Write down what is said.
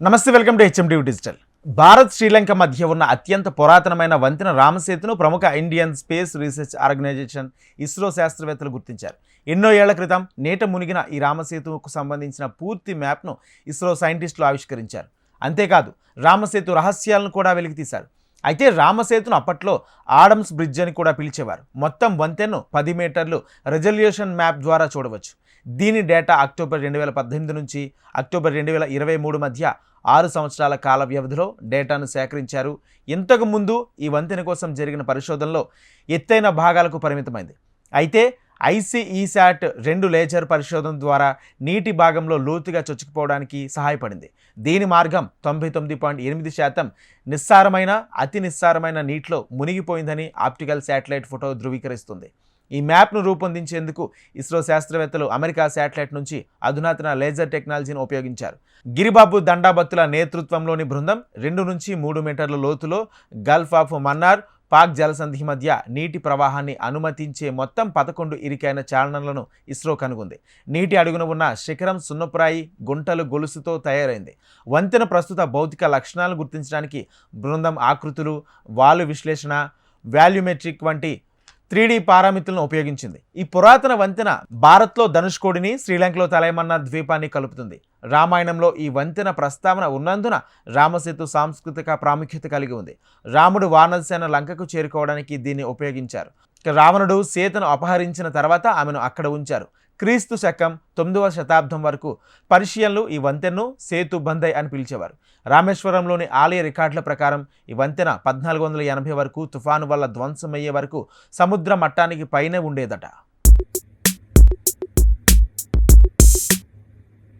నమస్తే welcome to HMD digital. Bharat Sri Lanka మధ్య ఉన్న అత్యంత పురాతనమైన వంతెన రామసేతును ప్రముఖ Indian space research organisation ISRO శాస్త్రవేత్తలు గుర్తించారు. ఎన్నో ఏళ్ళ క్రితం నేట మునిగిన ఈ రామసేతుకు సంబంధించిన పూర్తి మ్యాప్ను ఇస్రో సైంటిస్టులు ఆవిష్కరించారు. అంతేకాదు రామసేతు రహస్యాలను కూడా వెలికితీశారు. అయితే రామసేతును అప్పట్లో ఆడమ్స్ బ్రిడ్జ్ అని కూడా పిలిచేవారు. మొత్తం వంతెను పది మీటర్లు రెజల్యూషన్ మ్యాప్ ద్వారా చూడవచ్చు. దీని డేటా అక్టోబర్ రెండు వేల పద్దెనిమిది నుంచి అక్టోబర్ రెండు వేల ఇరవై మూడు మధ్య ఆరు సంవత్సరాల కాల వ్యవధిలో డేటాను సేకరించారు. ఇంతకు ముందు ఈ వంతెన కోసం జరిగిన పరిశోధనలో ఎత్తైన భాగాలకు పరిమితమైంది. అయితే ఐసీఈశాట్ రెండు లేజర్ పరిశోధన ద్వారా నీటి భాగంలో లోతుగా చొచ్చుకుపోవడానికి సహాయపడింది. దీని మార్గం తొంభై తొమ్మిది పాయింట్ ఎనిమిది శాతం నిస్సారమైన అతి నిస్సారమైన నీటిలో మునిగిపోయిందని ఆప్టికల్ శాటిలైట్ ఫోటో ధృవీకరిస్తుంది. ఈ మ్యాప్ను రూపొందించేందుకు ఇస్రో శాస్త్రవేత్తలు అమెరికా శాటిలైట్ నుంచి అధునాతన లేజర్ టెక్నాలజీని ఉపయోగించారు. గిరిబాబు దండాబత్తుల నేతృత్వంలోని బృందం రెండు నుంచి మూడు మీటర్ల లోతులో గల్ఫ్ ఆఫ్ మన్నార్ పాక్ జలసంధి మధ్య నీటి ప్రవాహాన్ని అనుమతించే మొత్తం పదకొండు ఇరికైన చాలనలను ఇస్రో కనుగొంది. నీటి అడుగున ఉన్న శిఖరం సున్నప్రాయి గుంటలు గొలుసుతో తయారైంది. వంతెన ప్రస్తుత భౌతిక లక్షణాలను గుర్తించడానికి బృందం ఆకృతులు వాలు విశ్లేషణ వాల్యూమెట్రిక్ వంటి త్రీ పారామితులను ఉపయోగించింది. ఈ పురాతన వంతెన భారత్లో ధనుష్కోడిని శ్రీలంకలో తలైమన్న ద్వీపాన్ని కలుపుతుంది. రామాయణంలో ఈ వంతెన ప్రస్తావన ఉన్నందున రామసేతు సాంస్కృతిక ప్రాముఖ్యత కలిగి ఉంది. రాముడు వానరసేన లంకకు చేరుకోవడానికి దీన్ని ఉపయోగించారు. రావణుడు సీతను అపహరించిన తర్వాత ఆమెను అక్కడ ఉంచారు. క్రీస్తు శకం తొమ్మిదవ శతాబ్దం వరకు పర్షియన్లు ఈ వంతెన్ను సేతు బందై అని పిలిచేవారు. రామేశ్వరంలోని ఆలయ రికార్డుల ప్రకారం ఈ వంతెన పద్నాలుగు వందల ఎనభై వరకు తుఫాను వల్ల ధ్వంసమయ్యే వరకు సముద్ర మట్టానికి పైనే ఉండేదట.